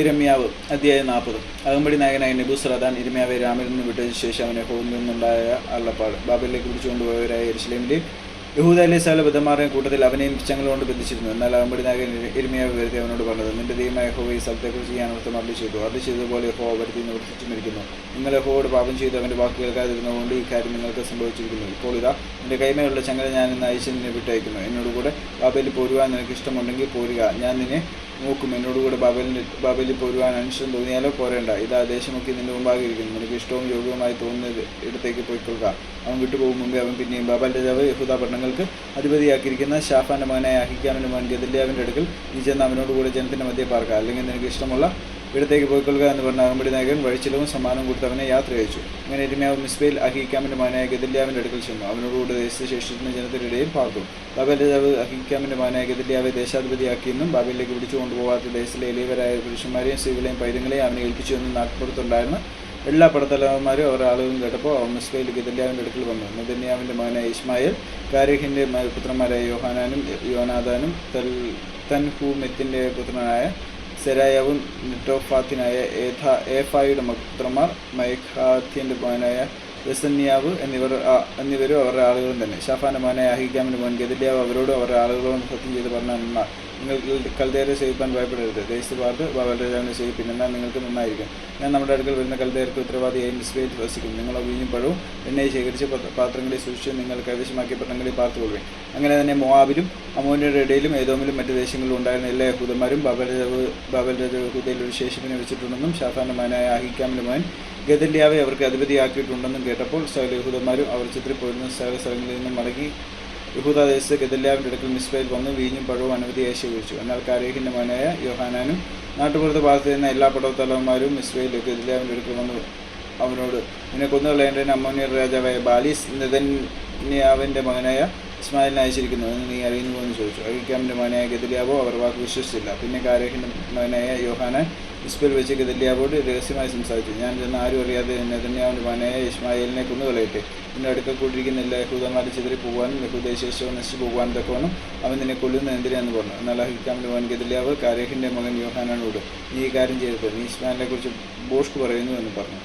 ഇരമ്യാവ് അധ്യായം നാൽപ്പത്. അകമ്പടി നായകനായ നെബുസ്രദാൻ ഇരമ്യാവെ രാമിൽ നിന്ന് വിട്ടതിന് ശേഷം അവനെ ഹോമിൽ നിന്നുണ്ടായ അള്ളപ്പാട് ബാബലിലേക്ക് പിടിച്ചുകൊണ്ടുപോയവരായ എരിശിലേമിന്റെയും യഹൂദയിലെ സകല ബുദ്ധന്മാരുടെയും കൂട്ടത്തിൽ അവനെയും പിച്ചങ്ങൾ കൊണ്ട് ബന്ധിച്ചിരുന്നു. എന്നാൽ അകമ്പടി നായകൻ ഇരമ്യാവ് വരുത്തി അവനോട് പറഞ്ഞത് നിന്റെ ദൈവമായ ഹോ ഈ സ്ഥലത്തെക്കുറിച്ച് ഞാൻ അർത്ഥം അർളി ചെയ്തു. അത് ചെയ്തതുപോലെ ഹോ വരുത്തി നിവർത്തിച്ചു മരിക്കുന്നു. നിങ്ങൾ ഹോയോട് പാപം ചെയ്ത് അവന്റെ വാക്ക് കേൾക്കാതിരുന്നതുകൊണ്ട് ഈ കാര്യം നിങ്ങൾക്ക് സംഭവിച്ചിരിക്കുന്നു. ഇപ്പോൾ ഇതാ നിന്റെ കൈമയുള്ള ചങ്ങല ഞാൻ ഇന്ന് അയച്ച് നിന്നെ വിട്ടയക്കുന്നു. എന്നോട് കൂടെ ബാബയിൽ പോരുവാൻ നിനക്ക് ഇഷ്ടമുണ്ടെങ്കിൽ പോരുക. ഞാൻ നിന്നെ നോക്കും എന്നോട് കൂടെ ബാബലിന് ബാബലിൽ പോരുവാൻ അനുഷ്ഠം തോന്നിയാലോ? പോരേണ്ട. ഇതാ ദേശമൊക്കെ നിന്റെ മുമ്പാകെ ഇരിക്കുന്നു നിനക്ക് ഇഷ്ടവും യോഗ്യവുമായി തോന്നുന്നത് ഇടത്തേക്ക് പോയിക്കൊള്ളുക. അവൻ വിട്ടുപോകും മുമ്പേ അവൻ പിന്നെയും ബാബാൽ രാജാവ് യഹൂദ പട്ടണങ്ങൾക്ക് അധിപതിയാക്കിയിരിക്കുന്ന ഷാഫാന്റെ മകനായ അഹിക്കാമിന്റെ മകൻ ഗദല്യാവിന്റെ അടുക്കൽ നീ ചെന്ന് അവനോടുകൂടെ ജനത്തിന്റെ മധ്യ പാർക്കുക അല്ലെങ്കിൽ നിനക്ക് ഇഷ്ടമുള്ള ഇടത്തേക്ക് പോയിക്കൊള്ളുക എന്ന് പറഞ്ഞ അകമ്പടി നായകൻ വഴിച്ചിലവും സമ്മാനം കൊടുത്ത് അവനെ യാത്ര അയച്ചു. അങ്ങനെ എരുമയാവ് മിസ്ബയിൽ അഹിക്കാമിന്റെ മകനായ ഗദല്യാവിന്റെ അടുക്കൽ ചെന്നു. അവനോടുകൂടി ദേശത്ത് ശേഷിക്കുന്ന ജനത്തിനിടയിൽ പാർത്തു. ബാബേൽ രാജാവ് അഹീക്കാമിന്റെ മകനായ ഗദല്യാവെ ദേശാധിപതിയാക്കിയെന്നും ബാബയിലേക്ക് പിടിച്ചു കൊണ്ടുപോകാത്ത ദേശത്തിലെ എളിയവരായ പുരുഷന്മാരെയും സ്ത്രീകളെയും പൈതങ്ങളെയും അവനെ ഏൽപ്പിച്ചു എന്നും നാട്ടുപുറത്തുണ്ടായിരുന്ന എല്ലാ പടത്തലവന്മാരും അവരുടെ ആളുകളും കേട്ടപ്പോൾ മിസ്ബയിൽ ഗദല്യാവിന്റെ അടുക്കൽ വന്നു. നെതന്യാവിന്റെ മകനായ ഇസ്മായിൽ കാരഹിന്റെ പുത്രന്മാരായ യോഹാനാനും യോനാദാനും തൽ തൻഹൂമെത്തിന്റെ പുത്രനായ സെരായവും നെറ്റോഫാത്തിനായ ഏഥ ഏഫായുടെ പുത്രന്മാർ മൈഖാത്യന്റെ മകനായ യസന്യാവ് എന്നിവർ എന്നിവരും അവരുടെ ആളുകളും തന്നെ. ഷാഫാന്റെ മകനായ അഹിഗാമിന്റെ മകൻ ഗതിലിയാവ് അവരോടും അവരുടെ ആളുകളോടും സത്യം ചെയ്ത് പറഞ്ഞ നിങ്ങൾ കൽദേരെ സേവിപ്പാൻ ഭയപ്പെടരുത്. ദേശത്ത് പാർത്ത് ബാബൽ രാജാവിനെ സേവിപ്പിൻ എന്നാൽ നിങ്ങൾക്ക് നന്നായിരിക്കും. ഞാൻ നമ്മുടെ അടുക്കൽ വരുന്ന കൽദേർക്ക് ഉത്തരവാദിയായി മിസ്ബയിൽ വസിക്കും. നിങ്ങൾ വീഞ്ഞും പഴവും എണ്ണയെ ശേഖരിച്ച് പാത്രങ്ങളെ സൂക്ഷിച്ച് നിങ്ങൾ കൈവശമാക്കിയ പട്ടണങ്ങളിൽ പാർത്തുകൊള്ളുവേൻ. അങ്ങനെ തന്നെ മോവാബിലും അമോനിയുടെ ഇടയിലും ഏതോമിലും മറ്റു ദേശങ്ങളിലും ഉണ്ടായിരുന്ന എല്ലാ യഹൂദന്മാരും ബാബൽ രാജാവ് ഹുദയിൽ ഒരു ശേഷിപ്പിനെ വെച്ചിട്ടുണ്ടെന്നും ഷാഫാന്റെ മകനായ അഹിക്കാമിന്റെ മകൻ ഗദല്യാവെ അവർക്ക് അധിപതിയാക്കിയിട്ടുണ്ടെന്നും കേട്ടപ്പോൾ സകല യഹൂദന്മാരും അവർ ചിത്രിപ്പോയിരുന്ന സകല സ്ഥലങ്ങളിൽ നിന്നും മടങ്ങി യഹൂദ ദേശത്ത് ഗദല്യാവിന്റെ അടുക്കൽ മിസ്ബയിൽ വന്നു വീഞ്ഞും പഴവും അനവധിയായി ശേഖരിച്ചു എന്നാൽ കാരേഹിന്റെ മകനായ യോഹാനാനും നാട്ടുപുറത്ത് ഭാഗത്ത് നിന്ന എല്ലാ പടവത്തലവന്മാരും മിസ്ബയിൽ ഗദല്യാവിന്റെ അടുക്കൽ വന്ന്. അവനോട് നിന്നെ കൊന്നുകളയേണ്ടതിന് അമ്മോനിയർ രാജാവായ ബാലിസ് നെതന്യാവിന്റെ മകനായ ഇസ്മായിലിനെ അയച്ചിരിക്കുന്നു എന്ന് നീ അറിയുന്നു എന്ന് ചോദിച്ചു. അഴിക്കാമിന്റെ മകനായ ഗദലിയാബോ അവർ വാക്ക് വിശ്വസിച്ചില്ല. പിന്നെ കാരഹിന്റെ മകനായ യോഹാനാൻ ഇസ്ബൽ വെച്ച് ഗദലിയാബോട് രഹസ്യമായി സംസാരിച്ചു. ഞാൻ ചെന്ന് ആരും അറിയാതെ നെതന്യാവിന്റെ മകനായ ഇസ്മായിലിനെ കൊന്നുകളയട്ടെ നിന്റെ അടുക്കൽ കൂടിയിരിക്കുന്ന എല്ലാ യഹൂദന്മാരെ ചിതറി പോകാനും യഹൂദേശേഷവും നശിച്ചു പോകാനും തക്കവണ്ണം അവൻ നിന്നെ കൊല്ലുന്ന എന്തിനാന്ന് പറഞ്ഞു. എന്നാൽ അഹിക്കാമിന്റെ മകൻ ഗദലിയാവ് കാരഹിന്റെ മകൻ യോഹാനാനോട് നീ ഈ കാര്യം ചെയ്തത് നീ ഇസ്മായിലിനെ കുറിച്ച് ബോഷ്ക്ക് പറയുന്നു എന്ന് പറഞ്ഞു.